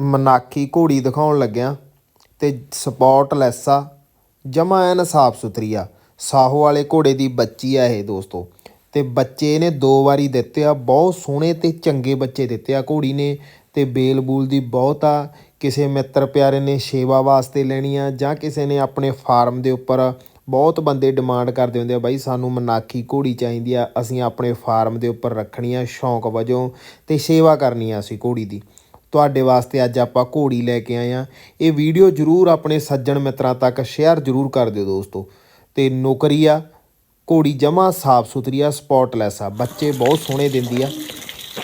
ਮਨਾਖੀ ਘੋੜੀ ਦਿਖਾਉਣ ਲੱਗਿਆ ਤੇ ਸਪੌਟਲੈਸ ਆ ਜਮਾ ਐਨ ਸਾਫ਼ ਸੁਥਰੀ ਆ। ਸਾਹੋ ਵਾਲੇ ਘੋੜੇ ਦੀ ਬੱਚੀ ਆ ਇਹ ਦੋਸਤੋ। ਤੇ ਬੱਚੇ ਨੇ ਦੋ ਵਾਰੀ ਦਿੱਤੇ ਆ, ਬਹੁਤ ਸੋਹਣੇ ਤੇ ਚੰਗੇ ਬੱਚੇ ਦਿੱਤੇ ਆ ਘੋੜੀ ਨੇ। ਤੇ ਬੇਲ ਬੂਲ ਦੀ ਬਹੁਤ ਆ, ਕਿਸੇ ਮਿੱਤਰ ਪਿਆਰੇ ਨੇ ਸੇਵਾ ਵਾਸਤੇ ਲੈਣੀ ਆ ਜਾਂ ਕਿਸੇ ਨੇ ਆਪਣੇ ਫਾਰਮ ਦੇ ਉੱਪਰ ਬਹੁਤ ਬੰਦੇ ਡਿਮਾਂਡ ਕਰਦੇ ਹੁੰਦੇ ਆ, ਬਾਈ ਸਾਨੂੰ ਮਨਾਖੀ ਘੋੜੀ ਚਾਹੀਦੀ ਆ, ਅਸੀਂ ਆਪਣੇ ਫਾਰਮ ਦੇ ਉੱਪਰ ਰੱਖਣੀ ਆ, ਸ਼ੌਂਕ ਵਜੋਂ ਤੇ ਸੇਵਾ ਕਰਨੀ ਆ ਅਸੀਂ ਘੋੜੀ ਦੀ। ਤੁਹਾਡੇ ਵਾਸਤੇ ਅੱਜ ਆਪਾਂ ਘੋੜੀ ਲੈ ਕੇ ਆਏ ਆ ਇਹ ਵੀਡੀਓ ਜਰੂਰ ਆਪਣੇ ਸੱਜਣ ਮਿੱਤਰਾਂ ਤੱਕ ਸ਼ੇਅਰ ਜਰੂਰ ਕਰ ਦਿਓ ਦੋਸਤੋ। ਤੇ ਨੌਕਰੀ ਆ, ਘੋੜੀ ਜਮਾ ਸਾਫ਼ ਸੁਥਰੀ ਆ ਸਪੌਟਲੈਸ ਆ। ਬੱਚੇ ਬਹੁਤ ਸੋਹਣੇ ਦਿੰਦੀ ਆ।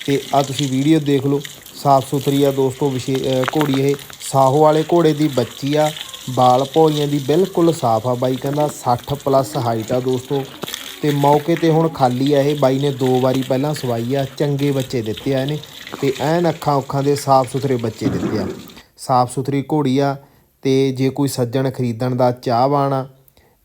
ਤੇ ਆ ਤੁਸੀਂ ਵੀਡੀਓ ਦੇਖ ਲਓ, ਸਾਫ਼ ਸੁਥਰੀ ਆ ਦੋਸਤੋ। ਵਿਸ਼ੇ ਘੋੜੀ ਇਹ ਸਾਹੋ ਵਾਲੇ ਘੋੜੇ ਦੀ ਬੱਚੀ ਆ। ਬਾਲ ਭੌਰੀਆਂ ਦੀ ਬਿਲਕੁਲ ਸਾਫ਼ ਆ ਬਾਈ। ਕਹਿੰਦਾ 60 ਪਲੱਸ ਹਾਈਟ ਆ ਦੋਸਤੋ। ਤੇ ਮੌਕੇ ਤੇ ਹੁਣ ਖਾਲੀ ਆ ਇਹ। ਬਾਈ ਨੇ ਦੋ ਵਾਰੀ ਪਹਿਲਾਂ ਸਵਾਈ ਆ, ਚੰਗੇ ਬੱਚੇ ਦਿੱਤੇ ਆ ਇਹਨੇ ਤੇ ਐਨ ਅੱਖਾਂ ਅੱਖਾਂ ਦੇ ਸਾਫ਼ ਸੁਥਰੇ ਬੱਚੇ ਦਿੱਤੇ ਆ। ਸਾਫ਼ ਸੁਥਰੀ ਘੋੜੀ ਆ ਤੇ ਜੇ ਕੋਈ ਸੱਜਣ ਖਰੀਦਣ ਦਾ ਚਾਹਵਾਨ ਆ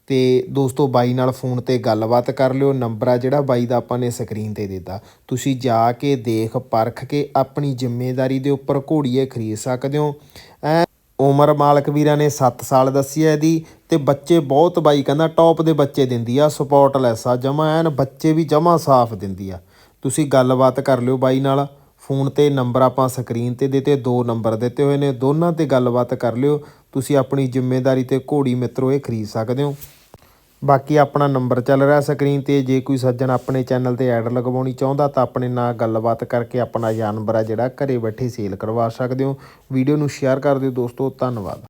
ਤੇ ਦੋਸਤੋ ਬਾਈ ਨਾਲ ਫੋਨ ਤੇ ਗੱਲਬਾਤ ਕਰ ਲਿਓ। ਨੰਬਰ ਆ ਜਿਹੜਾ ਬਾਈ ਦਾ ਆਪਾਂ ਨੇ ਸਕਰੀਨ ਤੇ ਦਿੱਤਾ। ਤੁਸੀਂ ਜਾ ਕੇ ਦੇਖ, ਪਰਖ ਕੇ ਆਪਣੀ ਜ਼ਿੰਮੇਵਾਰੀ ਦੇ ਉੱਪਰ ਘੋੜੀਏ ਖਰੀਦ ਸਕਦੇ ਹੋ। ਐ ਉਮਰ ਮਾਲਕ ਵੀਰਾਂ ਨੇ 7 ਸਾਲ ਦੱਸੀ ਹੈ ਇਹਦੀ ਤੇ ਬੱਚੇ ਬਹੁਤ ਬਾਈ ਕਹਿੰਦਾ ਟੌਪ ਦੇ ਬੱਚੇ ਦਿੰਦੀ ਆ ਸਪੋਰਟਲੈਸ ਆ, ਜਮਾ ਐਨ ਬੱਚੇ ਵੀ ਜਮਾ ਸਾਫ਼ ਦਿੰਦੀ ਆ। ਤੁਸੀਂ ਗੱਲਬਾਤ ਕਰ ਲਿਓ ਬਾਈ ਨਾਲ, ਫੋਨ ਤੇ ਨੰਬਰ ਆਪਾਂ ਸਕਰੀਨ ਤੇ ਦਿੱਤੇ, ਦੋ ਨੰਬਰ ਦਿੱਤੇ ਹੋਏ ਨੇ, ਦੋਨਾਂ ਤੇ ਗੱਲਬਾਤ ਕਰ ਲਿਓ, ਤੁਸੀਂ ਆਪਣੀ ਜ਼ਿੰਮੇਵਾਰੀ ਤੇ ਘੋੜੀ ਮਿੱਤਰੋ ਇਹ ਖਰੀਦ ਸਕਦੇ ਹੋ। ਬਾਕੀ ਆਪਣਾ ਨੰਬਰ ਚੱਲ ਰਿਹਾ ਸਕਰੀਨ ਤੇ, ਜੇ ਕੋਈ ਸੱਜਣ ਆਪਣੇ ਚੈਨਲ ਤੇ ਐਡ ਲਗਵਾਉਣੀ ਚਾਹੁੰਦਾ ਤਾਂ ਆਪਣੇ ਨਾਲ ਗੱਲਬਾਤ ਕਰਕੇ ਆਪਣਾ ਜਾਨਵਰ ਆ ਜਿਹੜਾ ਘਰੇ ਬੈਠੇ ਸੇਲ ਕਰਵਾ ਸਕਦੇ ਹੋ। ਵੀਡੀਓ ਨੂੰ ਸ਼ੇਅਰ ਕਰ ਦਿਓ ਦੋਸਤੋ, ਧੰਨਵਾਦ।